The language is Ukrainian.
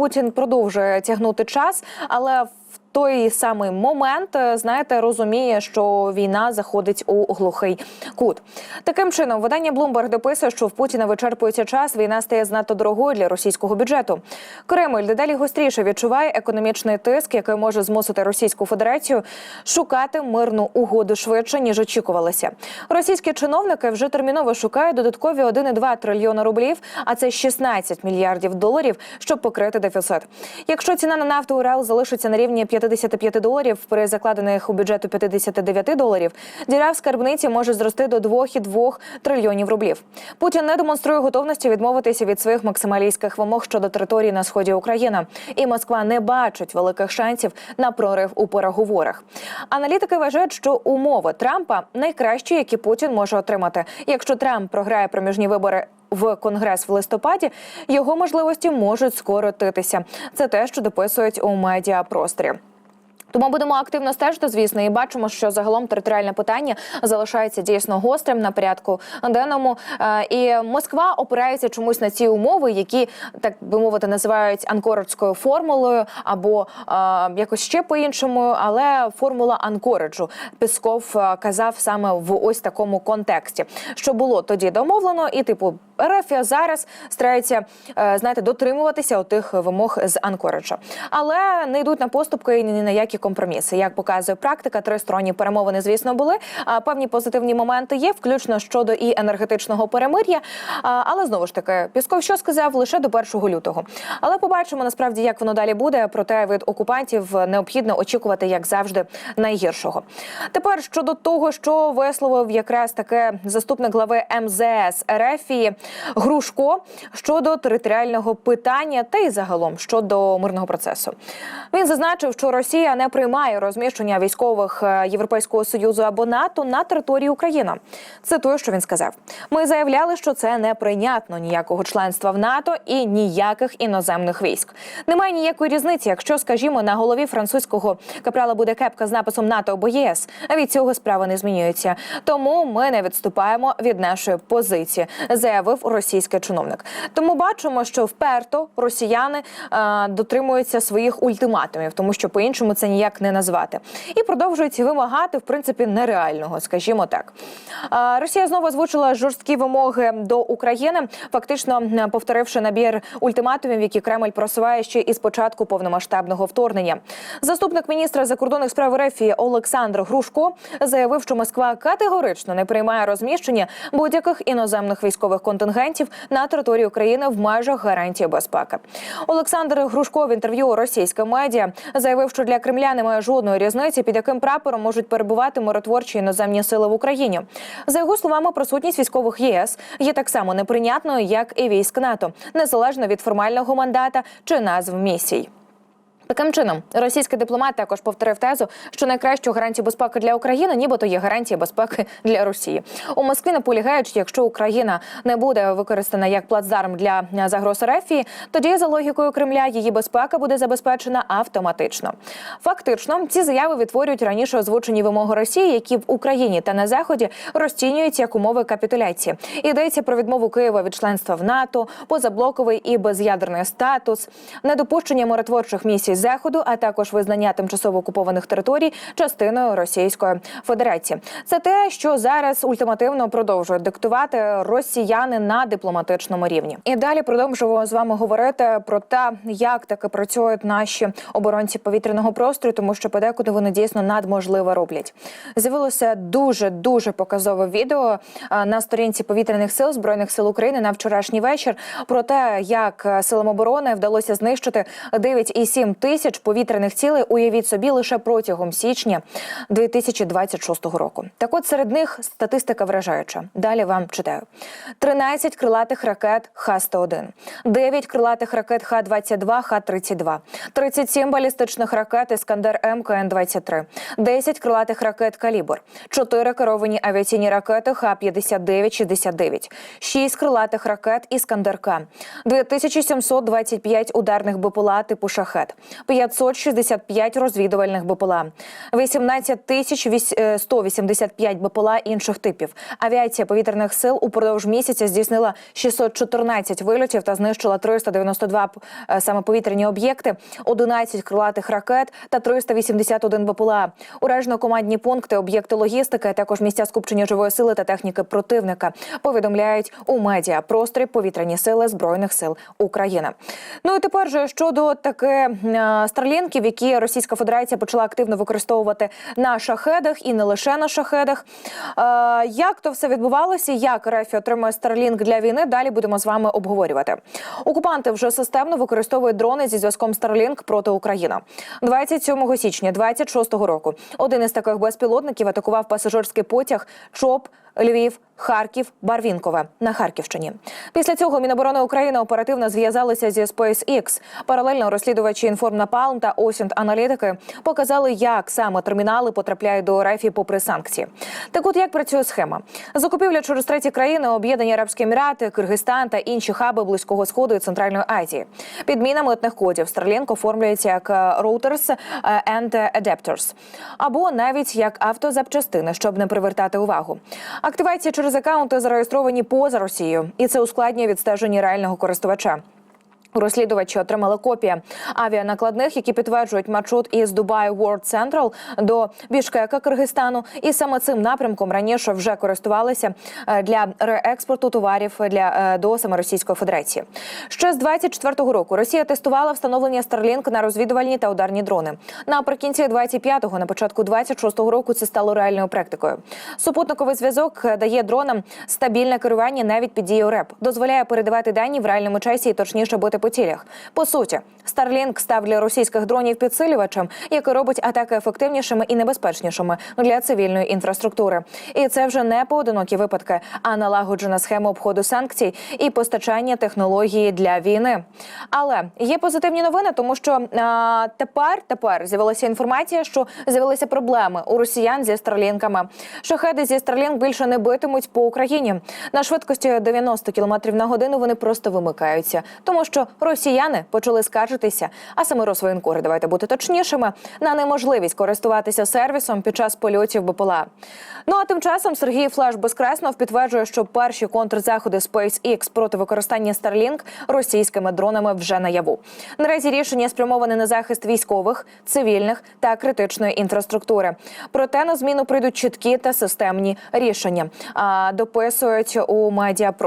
Путін продовжує тягнути час, але в той самий момент, е, знаєте, розуміє, що війна заходить у глухий кут. Таким чином, видання Bloomberg дописує, що в Путіна вичерпується час. Війна стає занадто дорогою для російського бюджету. Кремль дедалі гостріше відчуває економічний тиск, який може змусити Російську Федерацію шукати мирну угоду швидше ніж очікувалося. Російські чиновники вже терміново шукають додаткові 1,2 трильйона рублів, а це 16 мільярдів доларів, щоб покрити дефіцит. Якщо ціна на нафту Урал залишиться на рівні 55 доларів при закладених у бюджету 59 доларів, діра в скарбниці може зрости до 2,2 трильйонів рублів. Путін не демонструє готовності відмовитися від своїх максималістських вимог щодо території на сході України, і Москва не бачить великих шансів на прорив у переговорах. Аналітики вважають, що умови Трампа найкращі, які Путін може отримати. Якщо Трамп програє проміжні вибори. В конгрес в листопаді його можливості можуть скоротитися. Це те, що дописують у медіапросторі. Тому будемо активно стежити, звісно, і бачимо, що загалом територіальне питання залишається дійсно гострим на порядку денному. Е, І Москва опирається чомусь на ці умови, які так би мовити називають анкориджською формулою або е, якось ще по-іншому. Але формула анкориджу Пісков е, казав саме в ось такому контексті, що було тоді домовлено, і типу РФ зараз старається е, знаєте, дотримуватися тих вимог з Анкориджа, але не йдуть на поступки і ні на які компроміси. Як показує практика, тристоронні перемовини, звісно, були. Певні позитивні моменти є, включно щодо і енергетичного перемир'я. Але знову ж таки, Пісков що сказав лише до 1 лютого. Але побачимо насправді, як воно далі буде. Проте від окупантів необхідно очікувати, як завжди, найгіршого. Тепер щодо того, що висловив якраз таке заступник глави МЗС РФ Грушко щодо територіального питання та й загалом щодо мирного процесу. Він зазначив, що Росія не приймає розміщення військових е, Європейського союзу або НАТО на території України. Це те, що він сказав. Ми заявляли, що це неприйнятно ніякого членства в НАТО і ніяких іноземних військ. Немає ніякої різниці, якщо, скажімо, на голові французького капрала буде кепка з написом НАТО або ЄС. А від цього справа не змінюється. Тому ми не відступаємо від нашої позиції, заявив російський чиновник. Тому бачимо, що вперто росіяни е, дотримуються своїх ультиматумів, тому що по-іншому це ніяк не назвати, і продовжують вимагати в принципі нереального, скажімо так. Е, Росія знову озвучила жорсткі вимоги до України, фактично повторивши набір ультиматумів, які Кремль просуває ще із початку повномасштабного вторгнення. Заступник міністра закордонних справ РФ Олександр Грушко заявив, що Москва категорично не приймає розміщення будь-яких іноземних військових контингентів на території України в межах гарантії безпеки. Олександр Грушко в інтерв'ю російським медіа заявив, що для Кремля немає жодної різниці, під яким прапором можуть перебувати миротворчі іноземні сили в Україні. За його словами, присутність військових ЄС є так само неприйнятною, як і військ НАТО, незалежно від формального мандата чи назв місій. Таким чином, російський дипломат також повторив тезу, що найкращу гарантію безпеки для України, нібито є гарантія безпеки для Росії. У Москві наполягають, що якщо Україна не буде використана як плацдарм для загроз РФ, тоді за логікою Кремля її безпека буде забезпечена автоматично. Фактично, ці заяви відтворюють раніше озвучені вимоги Росії, які в Україні та на заході розцінюються як умови капітуляції. Йдеться про відмову Києва від членства в НАТО, позаблоковий і без'ядерний статус, недопущення миротворчих місій заходу, а також визнання тимчасово окупованих територій частиною Російської Федерації. Це те, що зараз ультимативно продовжують диктувати росіяни на дипломатичному рівні. І далі продовжуємо з вами говорити про те, як таки працюють наші оборонці повітряного простору, тому що подекуди вони дійсно надможливе роблять. З'явилося дуже дуже показове відео на сторінці повітряних сил збройних сил України на вчорашній вечір про те, як е, силам оборони вдалося знищити 9,7 тисяч повітряних цілей. Уявіть собі лише протягом січня 2026 року. Так, от серед них статистика вражаюча. Далі вам читаю: 13 крилатих ракет Х-101, 9 крилатих ракет Х-22, Х-32, 37 балістичних ракет Іскандер М КН-23, 10 крилатих ракет Калібр, 4 керовані авіаційні ракети Х-59-69, 6 крилатих ракет Іскандер К, 2725 ударних БПЛА типу Шахет, 565 розвідувальних БПЛА, 18 тисяч вісь- е, 185 БПЛА інших типів. Авіація повітряних сил упродовж місяця здійснила 614 вильотів та знищила 392 е, саме повітряні об'єкти, 11 крилатих ракет та 381 БПЛА. Уражено командні пункти, об'єкти логістики, а також місця скупчення живої сили та техніки противника. Повідомляють у медіа просторі повітряні сили збройних сил України. Ну і тепер же щодо таке е, старлінків, які Російська Федерація почала активно використовувати на шахедах і не лише на шахедах. Е, Як то все відбувалося? Як РФ отримує Старлінк для війни? Далі будемо з вами обговорювати. Окупанти вже системно використовують дрони зі зв'язком Starlink проти України. 27 січня 26 року один із таких безпілотників атакував пасажирський потяг ЧОП Львів, Харків, Барвінкове на Харківщині. Після цього Міноборони України оперативно зв'язалися зі SpaceX. Паралельно розслідувачі Інформнапалм та Осінт аналітики показали, як саме термінали потрапляють до РФ попри санкції. Так, от як працює схема? Закупівля через треті країни, Об'єднані Арабські Емірати, Киргизстан та інші хаби близького сходу і Центральної Азії. Підміна митних кодів Starlink оформлюється як е, Routers е, and Adapters або навіть як автозапчастини, щоб не привертати увагу. Активація через акаунти зареєстровані поза Росією, і це ускладнює відстеження реального користувача. Розслідувачі отримали копії авіанакладних, які підтверджують маршрут із Dubai World Central до Бішкека, Киргизстану. І саме цим напрямком раніше вже користувалися е, для реекспорту товарів для е, до саме Російської Федерації. Ще з 24-го року Росія тестувала встановлення Starlink на розвідувальні та ударні дрони. Наприкінці 25-го, на початку 26-го року це стало реальною практикою. Супутниковий зв'язок е, дає дронам стабільне керування навіть під дією РЕП, дозволяє передавати дані в реальному часі і точніше бити по. По суті, Starlink став для російських дронів підсилювачем, який робить атаки ефективнішими і небезпечнішими для цивільної інфраструктури. І це вже не поодинокі випадки, а налагоджена схема обходу санкцій і постачання технології для війни. Але є позитивні новини, тому що а, тепер тепер з'явилася інформація, що з'явилися проблеми у росіян зі старлінками. Шахеди зі Starlink більше не битимуть по Україні. На швидкості 90 км на годину вони просто вимикаються, тому що росіяни почали скаржитися, а саме Росвоєнкори, давайте бути точнішими, на неможливість користуватися сервісом під час польотів БПЛА. Ну а тим часом Сергій Флеш Безкреснов підтверджує, що перші контрзаходи SpaceX проти використання Starlink російськими дронами вже наяву. Наразі рішення спрямоване на захист військових, цивільних та критичної інфраструктури. Проте на зміну прийдуть чіткі та системні рішення. А дописують у медіапросторі.